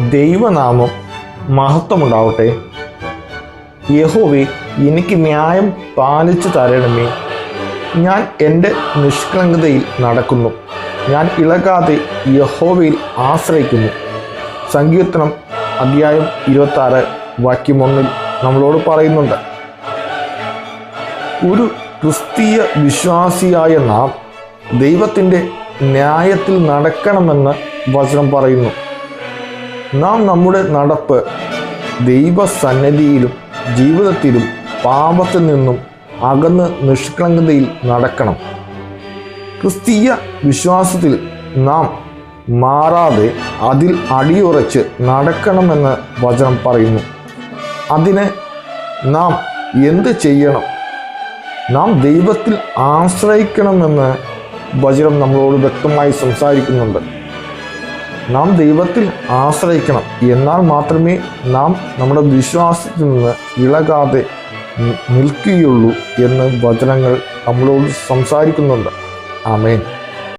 ദൈവനാമം മഹത്വമുണ്ടാവട്ടെ. യഹോവേ എനിക്ക് ന്യായം പാലിച്ചു തരണമേ. ഞാൻ എന്റെ നിഷ്കളങ്കതയിൽ നടക്കുന്നു. ഞാൻ ഇളകാതെ യഹോവയിൽ ആശ്രയിക്കുന്നു. സങ്കീർത്തനം അധ്യായം ഇരുപത്തി ആറ് വാക്യം ഒന്നിൽ നമ്മളോട് പറയുന്നുണ്ട്. ഒരു ക്രിസ്തീയ വിശ്വാസിയായ നാം ദൈവത്തിന്റെ ന്യായത്തിൽ നടക്കണമെന്ന് വചനം പറയുന്നു. നാം നമ്മുടെ നടപ്പ് ദൈവസന്നദ്ധിയിലും ജീവിതത്തിലും പാപത്തിൽ നിന്നും അകന്ന് നിഷ്കളങ്കതയിൽ നടക്കണം. ക്രിസ്തീയ വിശ്വാസത്തിൽ നാം മാറാതെ അതിൽ അടിയുറച്ച് നടക്കണമെന്ന് വചനം പറയുന്നു. അതിന് നാം എന്ത് ചെയ്യണം? നാം ദൈവത്തിൽ ആശ്രയിക്കണമെന്ന് വചനം നമ്മളോട് വ്യക്തമായി സംസാരിക്കുന്നുണ്ട്. നാം ദൈവത്തിൽ ആശ്രയിക്കണം. എന്നാൽ മാത്രമേ നാം നമ്മുടെ വിശ്വാസത്തിൽ നിന്ന് ഇളകാതെ നിൽക്കുകയുള്ളൂ എന്ന് വചനങ്ങൾ നമ്മളോട് സംസാരിക്കുന്നുണ്ട്. ആമേൻ.